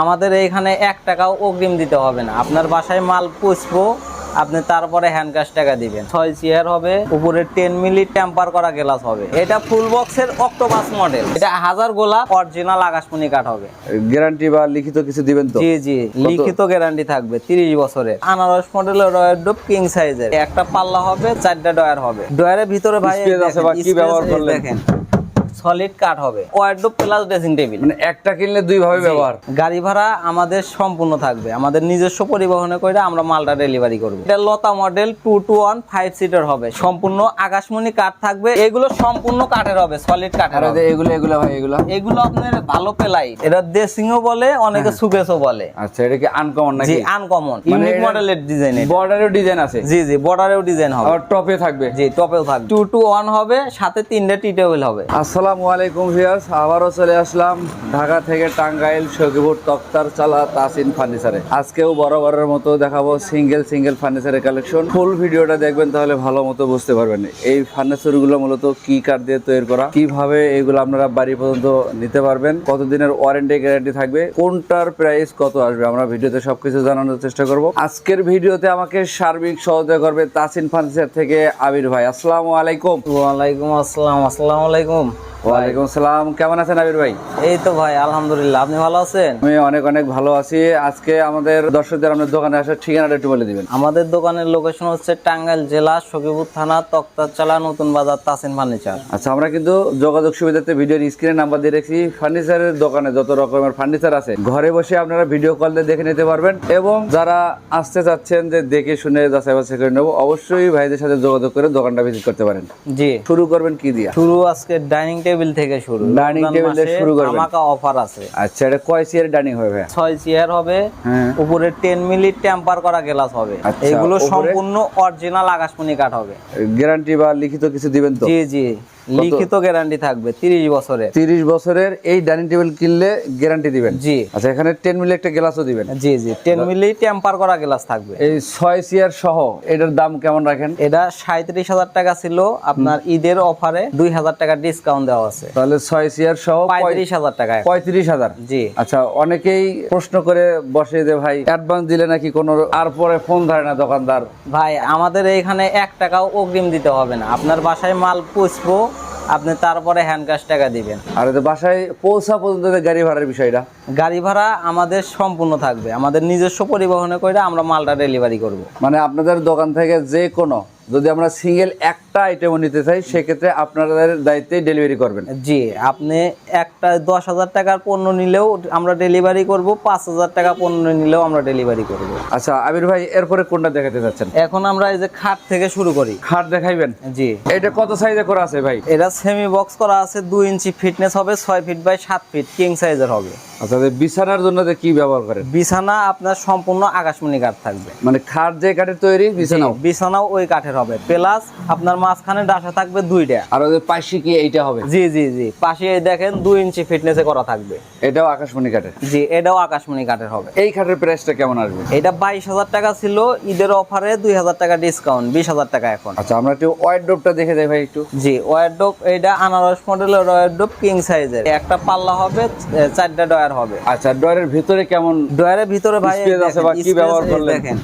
আমাদের এখানে এক টাকাও অগ্রিম দিতে হবে না। আপনার বাসায় মাল পুষবো আপনি তারপরে হ্যান্ড ক্যাশ টাকা দিবেন। ছয় চেয়ার হবে উপরে টেন মিলি টেম্পার করা গ্লাস হবে। এটা ফুল বক্সের অক্টোপাস মডেল এটা হাজার গোলাপ অরিজিনাল আকাশমণি কাঠ হবে। গ্যারান্টি বা লিখিত কিছু দিবেন তো? জি জি। লিখিত গ্যারান্টি থাকবে তিরিশ বছরের। আনারস মডেলের ডয়ার ডোপ কিং সাইজের একটা পাল্লা হবে চারটা ডয়ার হবে। ডয়ারের ভিতরে ভাই আছে বা কি ব্যবহার করলেন? দেখেন। সলিড কাঠ হবে। ওয়ার্ডরোব প্লাস ড্রেসিং টেবিল মানে একটা কিনলে দুই ভাবে ব্যবহার। গাড়ি ভাড়া আমাদের সম্পূর্ণ থাকবে। আমাদের নিজস্ব পরিবহনে করে আমরা মালটা ডেলিভারি করব। এটা লতা model two two one five seater হবে। সম্পূর্ণ আকাশমণি কাঠ থাকবে। এগুলো সম্পূর্ণ কাঠের হবে সলিড কাঠের আর হবে। এগুলো এগুলো ভাই এগুলো? এগুলো আপনার ভালো পেলাই। এটা দেশিংও বলে অনেকে সুকেসও বলে। আচ্ছা এটা কি আনকমন নাকি? জি নাকি আনকমন মানে ইউনিক মডেলের ডিজাইন বর্ডারেও ডিজাইন আছে? জি জি বর্ডারেও ডিজাইন হবে। আবার টপে থাকবে? জি টপেও থাকবে। টু টু ওয়ান হবে। সাথে তিনটে টি টেবিল হবে। আসসালামু আলাইকুম ভিউয়ার্স, আবারও চলে আসলাম ঢাকা থেকে টাঙ্গাইল সখীপুর তক্তার চালা তাসিন ফার্নিচারে। আজকেও বরাবরের মতো দেখাবো সিঙ্গেল সিঙ্গেল ফার্নিচারের কালেকশন ফুল ভিডিওটা দেখবেন তাহলে ভালো মতো বুঝতে পারবেন এই ফার্নিচারগুলো মূলত কি কাঠ দিয়ে তৈরি করা, কীভাবে এগুলো আপনারা বাড়ি পর্যন্ত নিতে পারবেন, কতদিনের ওয়ারেন্টি গ্যারান্টি থাকবে, কোনটার প্রাইস কত আসবে, আমরা ভিডিওতে সবকিছু জানানোর চেষ্টা করব। আজকের ভিডিওতে আমাকে সার্বিক সহযোগিতা করবে তাসিন ফার্নিচার থেকে আবির ভাই। আসসালামু আলাইকুম। ওয়ালাইকুম আসসালাম, আসসালামু আলাইকুম। ওয়ালাইকুম সালাম কেমন আছেন আবির ভাই? এই তো ভাই আলহামদুলিল্লাহ। আপনি ভালো আছেন? আমি অনেক অনেক ভালো আছি। আজকে আমাদের দর্শকদের আপনার দোকানে আসার ঠিকানাটা একটু বলে দিবেন। আমাদের দোকানের লোকেশন হচ্ছে টাঙ্গাইল জেলা সখীপুর থানা তক্তারচালা নতুন বাজার তাসিন ফার্নিচার। আচ্ছা আমরা কিন্তু যোগাযোগ সুবিধাতে ভিডিওর স্ক্রিনে নাম্বার দিয়ে রেখেছি। ফার্নিচারের দোকানে যত রকমের ফার্নিচার আছে ঘরে বসে আপনারা ভিডিও কল দিয়ে দেখে নিতে পারবেন এবং যারা আসতে চাচ্ছেন যে দেখে শুনে যাচাই বাছাই করে নেব অবশ্যই ভাইদের সাথে যোগাযোগ করে দোকানটা ভিজিট করতে পারেন। জি। শুরু করবেন কি দিয়ে? শুরু আজকে ডাইনিং টেবিল থেকে শুরু। ডাইনিং টেবিল থেকে শুরু করবেন। ধামাকা অফার আছে। আচ্ছা এটা কয় চেয়ার ডাইনিং হবে? ছয় চেয়ার হবে। হ্যাঁ। উপরে টেন মিলি টেম্পার করা গ্লাস হবে। আচ্ছা, এগুলো সম্পূর্ণ অরিজিনাল আকাশমণি কাঠ হবে। গ্যারান্টি বা লিখিত কিছু দিবেন তো? জি জি। লিখিত গ্যারান্টি থাকবে তিরিশ বছরে তিরিশ বছরের এই ডাইনিং টেবিল কিনলে গ্যারান্টি দিবেন? জি। আচ্ছা এখানে টেন মিলি একটা গ্লাসও দিবেন। জি জি টেন মিলি টেম্পার করা গ্লাস থাকবে। এই ছয় চেয়ার সহ এটার দাম কেমন রাখেন? এটা সাঁত্রিশ হাজার টাকা ছিল আপনার ঈদের অফারে দুই হাজার টাকা ডিসকাউন্ট দেওয়া আছে। তাহলে ছয় চেয়ার সহ পঁয়ত্রিশ হাজার টাকা। এখন। পঁয়ত্রিশ হাজার? জি। আচ্ছা অনেকেই প্রশ্ন করে বসে যে ভাই অ্যাডভান্স দিলে নাকি কোনো আর পরে ফোন ধরে না দোকানদার। ভাই আমাদের এখানে এক টাকাও অগ্রিম দিতে হবে না। আপনার বাসায় মাল পুষবো আপনি তারপরে হ্যান্ড ক্যাশ টাকা দিবেন। আর তো বাসায় পৌঁছা পর্যন্ত গাড়ি ভাড়ার বিষয়টা? গাড়ি ভাড়া আমাদের সম্পূর্ণ থাকবে। আমাদের নিজস্ব পরিবহনে করে আমরা মালটা ডেলিভারি করব। মানে আপনাদের দোকান থেকে যে কোনো যদি আমরা সিঙ্গেল একটা আইটেমও নিতে চাই সেক্ষেত্রে আপনাদের দায়িত্বে ডেলিভারি করবেন। জি আপনি একটা দশ হাজার টাকার পণ্য নিলেও আমরা ডেলিভারি করব পাঁচ হাজার টাকা পণ্য নিলেও আমরা ডেলিভারি করব। আচ্ছা আবির ভাই এরপরে কোনটা দেখাতে চাচ্ছেন? এখন আমরা এই যে খাট থেকে শুরু করি। খাট দেখাইবেন? জি। এটা কত সাইজে করা আছে ভাই? এটা সেমি বক্স করা আছে দুই ইঞ্চি ফিটনেস হবে ছয় ফিট বাই সাত ফিট কিং সাইজের হবে। আচ্ছা বিছানার জন্য কি ব্যবহার করেন? বিছানা আপনার সম্পূর্ণ আকাশমণি কাঠ থাকবে। মানে খাট যে কাঠের তৈরি বিছানাও? বিছানাও ওই কাঠের হবে। প্লাস আপনার মাঝখানে ডাসা থাকবে দুইটা। আর ওদের পাশে কি এইটা হবে? জি জি জি। পাশে এই দেখেন দুই ইঞ্চি ফিটনেসে করা থাকবে। এটাও আকাশমণি কাঠের? জি এটাও আকাশমণি কাঠের হবে। এই খাটের প্রাইসটা কেমন আসবে? এটা বাইশ হাজার টাকা ছিল ঈদের অফারে দুই হাজার টাকা ডিসকাউন্ট বিশ হাজার টাকা এখন। আচ্ছা আমরা একটু ওয়াইড্রোপটা দেখে যাই ভাই একটু। জি ওয়ারডোপ এটা আনারস মডেলের ওয়ারডোপ কিং সাইজের একটা পাল্লা হবে চারটা ডয়ার হবে। আচ্ছা ডয়ারের ভিতরে কেমন ডয়ারের ভিতরে ভাই Space আছে বা কি ব্যবহার করলেন? দেখেন।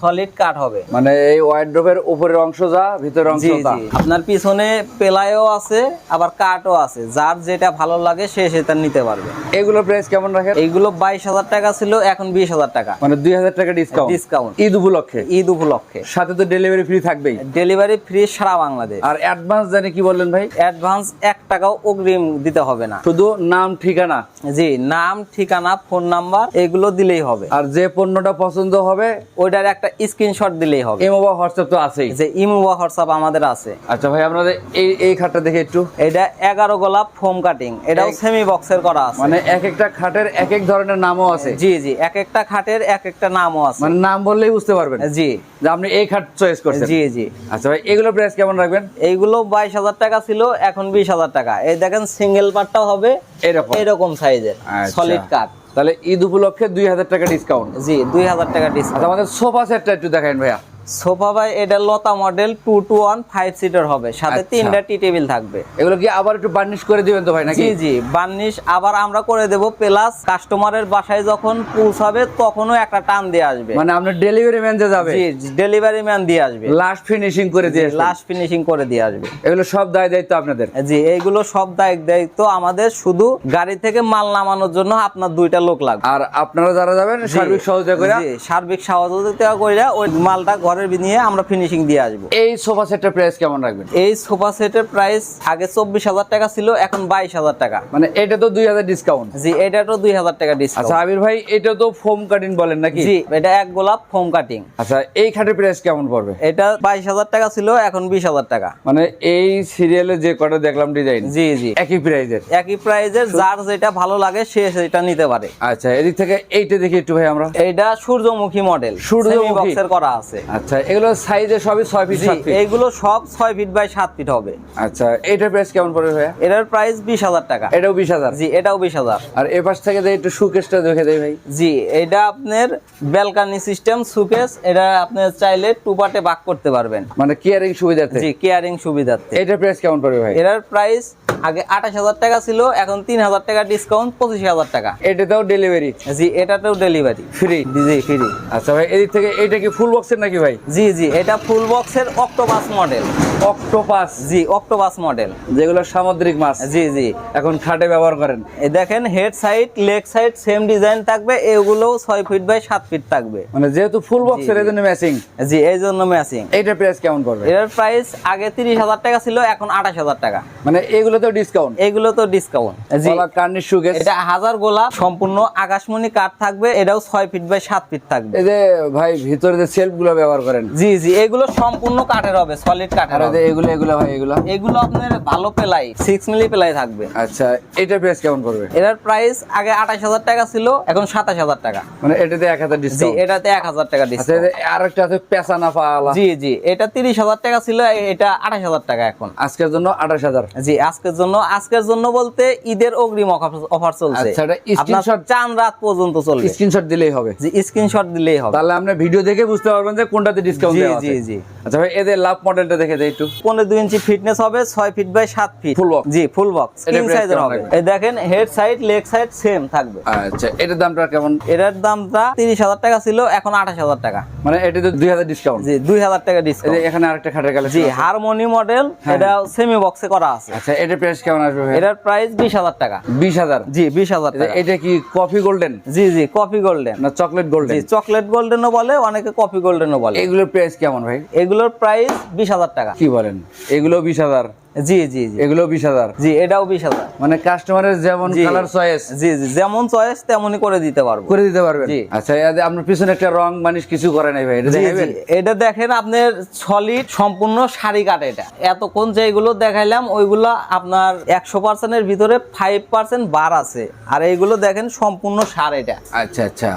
সলিড কাঠ হবে। মানে এই ওয়াইড্রোপের উপরের অংশ যা ভিতরের অংশ তা আপনার পিছনে পেলাইও আছে আবার কাঠও আছে। যার যেটা ভালো লাগে সে সেটা নিতে পারবে। এগুলোর প্রাইস কেমন রাখেন? বাইশ হাজার টাকা ছিল এখন বিশ হাজার টাকা। মানে দুই হাজার টাকা ডিসকাউন্ট ডিসকাউন্ট ঈদ উপলক্ষে? ঈদ উপলক্ষে। সাথে তো ডেলিভারি ফ্রি থাকবেই। ডেলিভারি ফ্রি সারা বাংলাদেশ। আর অ্যাডভান্স জানি কি বললেন ভাই? অ্যাডভান্স এক টাকাও অগ্রিম দিতে হবে না। শুধু নাম ঠিকানা? জি নাম ঠিকানা ফোন নাম্বার এগুলো দিলেই হবে। আর যে পণ্যটা পছন্দ হবে ওইটার একটা স্ক্রিনশট দিলেই হবে। এমো বা হোয়াটসঅ্যাপ তো আছেই। যে ইমো বা হোয়াটসঅ্যাপ আমাদের আছে। আচ্ছা ভাই আপনাদের এই এই খাটটা দেখে একটু। এটা এগারো গোলাপ ফোম কাটিং এটাও সেমি বক্সের করা আছে। মানে এক একটা খাটের এক এক ধরনের নামও আছে। জি জি এক একটা খাটের এক একটা নামও আছে। মানে নাম বললেই বুঝতে পারবেন। জি। যে আপনি এই খাট চয়েস করছেন। জি জি। আচ্ছা ভাই এগুলো প্রাইস কেমন রাখবেন? এইগুলো বাইশ হাজার টাকা ছিল এখন বিশ হাজার টাকা। এই দেখেন সিঙ্গেল পার্টটাও হবে। এরকম। এরকম সাইজের। সলিড কাঠ তাহলে ঈদ উপলক্ষে দুই হাজার টাকা ডিসকাউন্ট জি দুই হাজার টাকা ডিসকাউন্ট আচ্ছা আমাদের সোফা সেটটা একটু দেখেন ভাইয়া। সোফা ভাই এটা লতা model two two one five seater হবে। সাথে আচ্ছা। তিনটা টি টেবিল থাকবে। এগুলো কি আবার একটু বার্নিশ করে দিবেন তো ভাই নাকি? জি জি বার্নিশ আবার আমরা করে দেব প্লাস কাস্টমারের বাসায় যখন পৌঁছাবে তখনও একটা টান দিয়ে আসবে। মানে আপনার ডেলিভারি ম্যান যে যাবে। জি ডেলিভারি ম্যান দিয়ে আসবে। লাস্ট ফিনিশিং করে দিয়ে। লাস্ট ফিনিশিং করে দিয়ে আসবে। এগুলো সব দায় দায়িত্ব আপনাদের? জি এইগুলো সব দায়িত্ব দায়িত্ব আমাদের। শুধু গাড়ি থেকে মাল নামানোর জন্য আপনার দুইটা লোক লাগবে। আর আপনারা যারা যাবেন সার্বিক সহযোগিতা করে সার্বিক সহযোগিতা করে ওই মালটা ঘরের নিয়ে আমরা ফিনিশিং দিয়ে আসব। এই সোফা সেটটার প্রাইস কেমন রাখবেন? এই সোফা সেটের প্রাইস আগে চব্বিশ হাজার টাকা ছিল এখন বাইশ হাজার টাকা। মানে এটা তো দুই হাজার ডিসকাউন্ট জি এটা তো দুই হাজার টাকা আচ্ছা আবির ভাই এটা তো ফোম কাটিং বলেন নাকি? জি এটা এক গোলাপ ফোম কাটিং আচ্ছা এই খাটের প্রাইস কেমন পড়বে? এটা বাইশ হাজার টাকা ছিল এখন বিশ হাজার টাকা। মানে এই সিরিয়ালে যে কটা দেখলাম ডিজাইন জি জি। একই প্রাইজের একই প্রাইজের যার যেটা ভালো লাগে সে সেটা নিতে পারে। আচ্ছা এদিক থেকে এইটা দেখি একটু ভাই আমরা। এইটা সূর্যমুখী মডেল সূর্যমুখী। বক্সের করা আছে। আচ্ছা এগুলো সাইজে সবই ছয় ফিট জি ফিট এইগুলো সব ছয় ফিট বাই সাত ফিট হবে। আচ্ছা এইটার প্রাইস কেমন পড়বে ভাইয়া? এটার প্রাইস বিশ হাজার টাকা। এটাও বিশ হাজার? জি এটাও বিশ হাজার। আর এ পাশ থেকে যে একটু সুকেশটা দেখে দেয় ভাই। জি এটা আপনার ব্যালকানি সিস্টেম সুকেস এটা আপনি চাইলে টু পার্টে ভাগ করতে পারবেন। মানে কেয়ারিং সুবিধার্থে? জি কেয়ারিং সুবিধার্থে। এটার প্রাইস কেমন পড়বে ভাই? এটার প্রাইস আগে আঠাশ হাজার টাকা ছিল এখন তিন হাজার টাকা ডিসকাউন্ট পঁচিশ হাজার টাকা। এটাতেও ডেলিভারি জি এটাতেও ডেলিভারি ফ্রি জি ফ্রি আচ্ছা ভাই এদিক থেকে এইটা কি ফুল বক্সের নাকি ভাই? জি জি এটা ফুল বক্সের অক্টোপাস মডেল অক্টোপাস জি অক্টোপাস মডেল যেগুলো সামুদ্রিক মাছ? জি জি। এখন খাটে ব্যবহার করেন। এই দেখেন head side leg side same design থাকবে এগুলোও ছয় ফিট বাই সাত ফিট থাকবে। মানে যেহেতু ফুল বক্সের এই জন্য ম্যাচিং জি এই জন্য ম্যাচিং এইটার প্রাইস কেমন পড়বে? এটার প্রাইস আগে তিরিশ হাজার টাকা ছিল এখন আঠাশ হাজার টাকা। মানে এগুলোতেও ডিসকাউন্ট এগুলো তো ডিসকাউন্ট জি। কার্নিশ সুকেশ এটা হাজার গোলাপ সম্পূর্ণ আকাশমণি কাঠ থাকবে এটাও ছয় ফিট বাই সাত ফিট থাকবে। এই যে ভাই ভিতরে যে সেলফগুলো ব্যবহার করেন? জি জি এগুলো সম্পূর্ণ কাঠের হবে সলিড কাঠের আর হবে। এগুলো এগুলো ভাই এগুলো? এগুলো আপনার ভালো পেলাই সিক্স মিলি পেলাই থাকবে। আচ্ছা এটার প্রাইস কেমন পড়বে? এটার প্রাইস আগে আঠাশ হাজার টাকা ছিল এখন সাতাশ হাজার টাকা। মানে এটাতে এক হাজার জি এটাতে এক হাজার টাকা আচ্ছা এই ডিসকাউন্ট যে আরেকটা আছে পেঁচানা পাওয়ালা জি জি এটা তিরিশ হাজার টাকা ছিল এটা আঠাশ হাজার টাকা এখন। আজকের জন্য আঠাশ হাজার। জি আজকের জন্য আজকের জন্য বলতে ঈদের অগ্রিম অফার চলছে। আচ্ছা, এটা screenshot- চান রাত পর্যন্ত চলবে। স্ক্রিনশট দিলেই হবে। জি স্ক্রিনশট দিলেই হবে। তাহলে আপনি ভিডিও দেখে বুঝতে পারবেন যে ডিসকাউন্ট দেওয়া আছে। জি, জি। আচ্ছা ভাই এদের লাভ মডেলটা দেখে দেয় একটু। পনেরো দুই ইঞ্চি ফিটনেস হবে ছয় ফিট বাই সাত ফিট Full box? জি ফুল বক্স সাইজের হবে। এই দেখেন head side leg side same থাকবে। আচ্ছা এটার দামটা কেমন? এটার দামটা তিরিশ হাজার টাকা ছিল এখন আঠাশ হাজার টাকা। মানে এটা তো দুই হাজার ডিসকাউন্ট জি দুই হাজার টাকা ডিসকাউন্ট এখানে আরেকটা খাটের জি হারমোনি মডেল হ্যাঁ। এটা সেমি বক্সে করা আছে। আচ্ছা এটার প্রাইস কেমন আসবে ভাই? এটার প্রাইস বিশ হাজার টাকা। বিশ হাজার? জি বিশ হাজার টাকা। এটা কি কফি গোল্ডেন জি জি কফি গোল্ডেন না চকলেট গোল্ডেন জি চকলেট গোল্ডেনও বলে অনেকে কফি গোল্ডেনও বলে। এগুলোর প্রাইস কেমন ভাই? এগুলোর প্রাইস বিশ হাজার টাকা। কি বলেন? এগুলো বিশ হাজার। জি জি জি। এগুলো বিশ হাজার। জি এটাও বিশ হাজার। মানে কাস্টমারের যেমন কালার চয়েস জি জি যেমন চয়েস তেমনই করে দিতে পারব। করে দিতে পারবেন। আচ্ছা আপনার পিছনে একটা রং মানিস কিছু করে নাই ভাই এটা দেখাবেন? এটা দেখেন আপনার সলিড সম্পূর্ণ শাড়ি কাট এটা। এতক্ষণ যেগুলো দেখাইলাম ওইগুলো আপনার একশো পার্সেন্টের ভিতরে ফাইভ পার্সেন্ট বার আছে। আর এইগুলো দেখেন সম্পূর্ণ সার এটা। আচ্ছা আচ্ছা।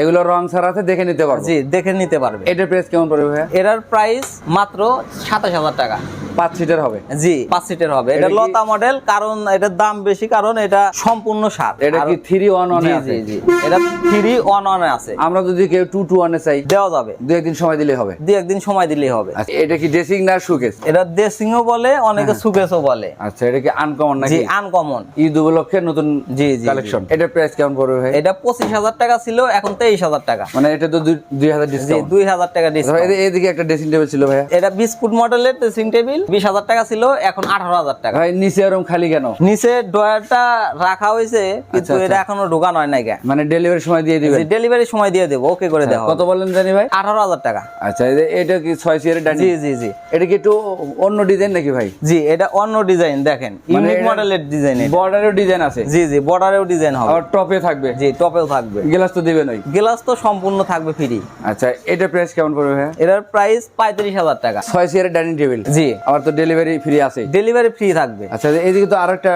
এগুলো রং ছাড়াতে দেখে নিতে পারব। জি দেখে নিতে পারবে এটার প্রাইস কেমন পড়বে ভাইয়া? এটার প্রাইস মাত্র সাতাশ হাজার টাকা। পাঁচ সিটার হবে। জি। পাঁচ সিটের হবে। এটা এটা লতা মডেল কারণ এটার দাম বেশি কারণ এটা সম্পূর্ণ সার। এটা কি থ্রি ওয়ান জি ওয়ান জি জি। এটা থ্রি ওয়ান ওয়ানে আছে। আমরা যদি কেউ টু টু ওয়ানে চাই দেওয়া যাবে। দু একদিন সময় দিলে হবে? দুই একদিন সময় দিলেই হবে। আচ্ছা এটা কি ড্রেসিং না সুকেস এটা বলে অনেকে সুকেশও বলে। আচ্ছা এটা কি আনকমন জি নাকি আনকমন ঈদ উপলক্ষে নতুন জি, জি, কালেকশন এটার প্রাইস কেমন পড়বে ভাই? এটা পঁচিশ হাজার টাকা ছিল এখন তেইশ হাজার টাকা। মানে এটা তো দুই- দুই হাজার দুই হাজার টাকা ডিসকাউন্ট এদিকে একটা ড্রেসিং টেবিল ছিল ভাইয়া। এটা বিস্কুট মডেলের ড্রেসিং টেবিল বিশ হাজার টাকা ছিল এখন আঠারো হাজার টাকা। ভাই নিচে এরকম খালি কেন? নিচে ড্রয়ারটা রাখা হয়েছে কিন্তু আচ্ছা, এটা এখনও ঢোকানো হয় নাই মানে ডেলিভারি সময় দিয়ে দিবেন? ডেলিভারি সময় দিয়ে দেবো ওকে করে দেওয়া কত বলেন জানি ভাই? আঠারো হাজার টাকা। আচ্ছা এটা কি ছয় সিয়ারের ডাইনিং জি জি জি। এটা কি একটু অন্য ডিজাইন নাকি ভাই? জি এটা অন্য ডিজাইন দেখেন ইউনিক মডেলের ডিজাইন বর্ডারেও ডিজাইন আছে? জি জি বর্ডারেও ডিজাইন হবে। আবার টপে থাকবে? জি টপেও থাকবে। গ্লাস তো দিবেন ওই? গ্লাস তো সম্পূর্ণ থাকবে ফ্রি আচ্ছা এটা প্রাইস কেমন পড়বে ভাই এটার প্রাইস পঁয়ত্রিশ হাজার টাকা। ছয় সিয়ারের ডাইনিং টেবিল জি। আবার তো ডেলিভারি ফ্রি আছে। ডেলিভারি ফ্রি থাকবে। আচ্ছা এইদিকে তো আরেকটা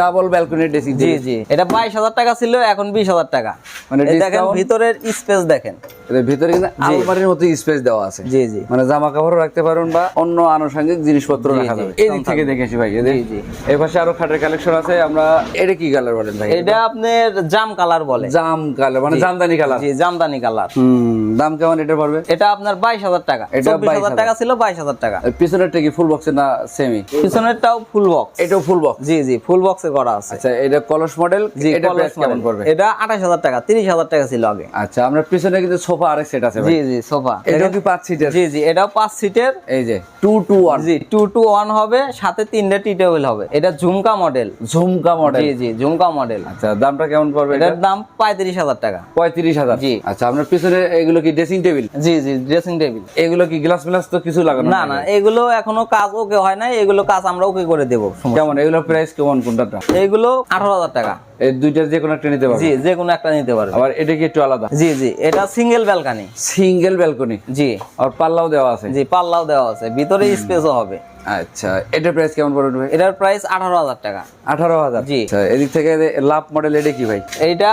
ডাবল ব্যালকনি ড্রেসিং জি জি। এটা বাইশ হাজার টাকা ছিল এখন বিশ হাজার টাকা। মানে দেখেন ভিতরের স্পেস দেখেন। এদের ভিতরে কিন্তু আলমারির মতো স্পেস দেওয়া আছে। জি জি। মানে জামা কাপড়ও রাখতে বা অন্য আনুষঙ্গিক জিনিসপত্র রাখা যাবে। এই দিক থেকে দেখেছি ভাই জি, জি। এই পাশে আরও খাটের কালেকশন আছে আমরা এটা কি কালার বলেন ভাই? এটা আপনার জাম কালার বলে। জাম কালার মানে জামদানি কালার জি জামদানি কালার হুম। দাম কেমন এটা পড়বে? এটা আপনার বাইশ হাজার টাকা। এটা চব্বিশ হাজার টাকা ছিল বাইশ হাজার টাকা। পিছনেরটা কি ফুল বক্সের না সেমি পিছনেরটাও ফুল বক্স এটাও ফুল বক্স জি জি ফুল বক্সে করা আছে। আচ্ছা এটা কলস মডেল জি এটা কলস কেমন। পড়বে? এটা আঠাশ হাজার টাকা তিরিশ হাজার টাকা ছিল আগে। আচ্ছা আমরা পিছনে কিন্তু সোফা আরেক সেট আছে জি জি সোফা। এটাও কি পাঁচ সিটের জি জি এটাও পাঁচ সিটের এই যে টু টু ওয়ান জি টু টু ওয়ান হবে সাথে তিনটে টি টেবিল হবে। এটা ঝুমকা মডেল ঝুমকা মডেল জি জি ঝুমকা মডেল আচ্ছা দামটা কেমন পড়বে এটার দাম পঁয়ত্রিশ হাজার টাকা। পঁয়ত্রিশ হাজার। জি। আচ্ছা আপনার পিছনে এগুলো কি ড্রেসিং টেবিল জি জি ড্রেসিং টেবিল এগুলো কি গ্লাস তো কিছু লাগানো না না এগুলো এখনও কাজ ওকে হয় না এগুলো কাজ আমরা ওকে করে দেবো কেমন? এগুলো প্রাইস কেমন কোনটা এগুলো আঠারো হাজার টাকা। এই দুইটা যে কোনো একটা নিতে পারবে? জি যে কোনো একটা নিতে পারবে। আবার এটা কি একটু আলাদা? জি জি এটা সিঙ্গেল ব্যালকনি সিঙ্গেল ব্যালকনি জি। আর পাল্লাও দেওয়া আছে? জি পাল্লাও দেওয়া আছে ভিতরে স্পেসও হবে। আচ্ছা এটার প্রাইস কেমন পড়বে ভাই? এটার প্রাইস আঠারো হাজার টাকা। আঠারো হাজার? জি। আচ্ছা এদিক থেকে লাভ মডেল এটা কি ভাই? এইটা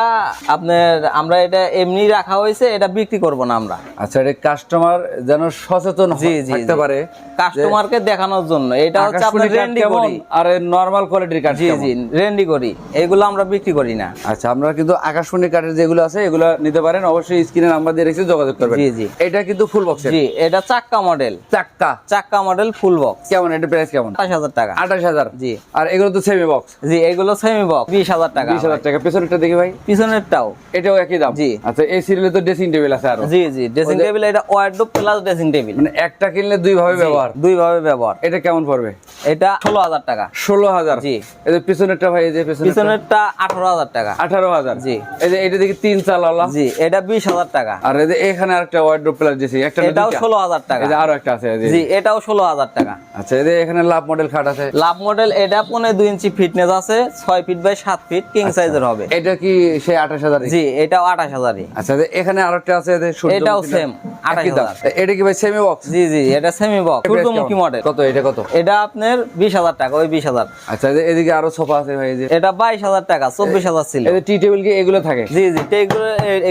আপনার আমরা এটা এমনি রাখা হয়েছে এটা বিক্রি করব না আমরা। আচ্ছা এটা কাস্টমার যেন সচেতন থাকতে পারে। কাস্টমারকে দেখানোর জন্য। এটা হচ্ছে আপনার রেন্ডি করি। আর নরমাল কোয়ালিটির কাঠ জি জি রেন্ডি করি। এগুলো আমরা বিক্রি করি না। আচ্ছা আমরা কিন্তু আকাশমণি কাঠের যেগুলো আছে এগুলো নিতে পারেন। অবশ্যই স্ক্রিনে নাম্বার দিয়ে রেখেছি যোগাযোগ করবেন। জি, জি। এটা কিন্তু ফুল বক্স জি এটা চাক্কা মডেল চাক্কা। চাক্কা মডেল ফুল বক্স কেমন? এটা প্রাইস কেমন? আঠাশ হাজার টাকা। আঠাশ হাজার? জি। আর এগুলো তো সেমি বক্স জি এগুলো সেমি বক্স বিশ হাজার টাকা বিশ হাজার টাকা। পিছনেরটা দেখি ভাই। পিছনেরটাও। এটাও একই দাম? জি। আচ্ছা এই সিরিয়ালে তো ড্রেসিং টেবিল আছে আরও। জি জি ড্রেসিং টেবিল এটা ওয়ার্ডরোব প্লাস ড্রেসিং টেবিল মানে একটা কিনলে দুই ভাবে ব্যবহার। দুই ভাবে ব্যবহার। এটা কেমন পড়বে? এটা ষোলো হাজার টাকা। ষোলো হাজার জি। এই যে পিছনেরটা ভাই এই যে পিছনেরটা। আঠারো হাজার টাকা। আঠারো হাজার জি। এই যে এটা দেখি তিন চালালা জি এটা বিশ হাজার টাকা। আর এই যে এখানে আরেকটা ওয়ার্ডরোব প্লাস দিয়েছি একটা এটাও ষোলো হাজার টাকা। এই যে আরও একটা আছে জি এটাও ষোলো হাজার টাকা। আচ্ছা এই যে এখানে লাভ মডেল খাট আছে। লাভ মডেল এটা পনেরো দুই ইঞ্চি ফিটনেস আছে ছয় ফিট বাই সাত ফিট কিং সাইজের হবে। এটা কি সেই আঠাশ হাজার জি এটাও আঠাশ হাজারই। আচ্ছা এখানে আরেকটা আছে যে এটাও না? Same, একই দাম। 28,000 এটা কি ভাই সেমি বক্স জি জি এটা সেমি বক্স সূর্যমুখী মডেল কত এটা কত? এটা আপনার বিশ হাজার টাকা ওই বিশ হাজার। আচ্ছা এদিকে আরও সোফা আছে ভাই যে এটা বাইশ হাজার টাকা চব্বিশ হাজার ছিল। এই টি টেবিল কি এগুলো থাকে? জি জি তো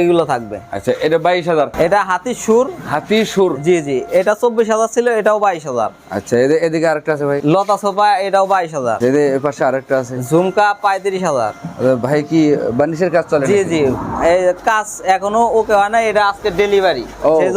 এগুলো থাকবে। আচ্ছা এটা বাইশ হাজার। এটা হাতির সুর। হাতি সুর। জি জি এটা চব্বিশ হাজার ছিল এটাও বাইশ হাজার। আচ্ছা এই এদিকে আরেকটা আছে ভাই। লতা সোফা এটাও বাইশ হাজার। এর পাশে আরেকটা আছে। ঝুমকা পঁয়ত্রিশ হাজার। আরে ভাই কি বানিশের কাজ চলে জি জি এই কাজ এখনও ওকে হয় না এটা আজকে ডেলিভারি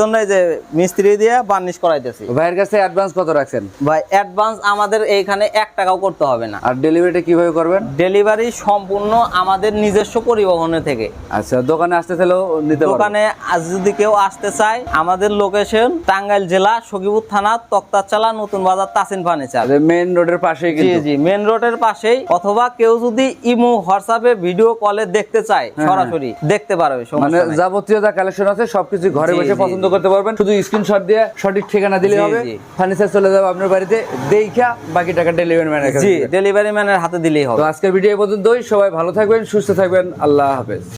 জন্য এই যে মিস্ত্রি দিয়ে বার্নিশ করাইতেছি। ভাইয়ের কাছে অ্যাডভান্স কত রাখছেন? ভাই অ্যাডভান্স আমাদের এইখানে এক টাকাও করতে হবে না। আর ডেলিভারিটা কীভাবে করবেন? ডেলিভারি সম্পূর্ণ আমাদের নিজস্ব পরিবহনে থেকে। আচ্ছা দোকানে আসতে চাইলেও নিতে দোকানে আজ যদি কেউ আসতে চায় আমাদের লোকেশন টাঙ্গাইল জেলা সখীপুর থানা তক্তারচালা নতুন বাজার তাসিন ফার্নিচার। মেইন রোডের পাশেই জি জি মেন রোডের পাশেই। অথবা কেউ যদি ইমো হোয়াটসঅ্যাপে ভিডিও কলে দেখতে চায় সরাসরি দেখতে পারবে হ্যাঁ, মানে যাবতীয় যা কালেকশন আছে সবকিছু ঘরে বসে পছন্দ। করতে পারবেন। শুধু স্ক্রিনশট দিয়ে সঠিক ঠিকানা দিলে হবে। ফার্নিচার চলে যাবে আপনার বাড়িতে। দেখা বাকি টাকা ডেলিভারি ম্যানের কাছে জি ডেলিভারি ম্যানের হাতে দিলেই হবে। তো আজকের ভিডিও পর্যন্তই। সবাই ভালো থাকবেন সুস্থ থাকবেন। আল্লাহ হাফেজ।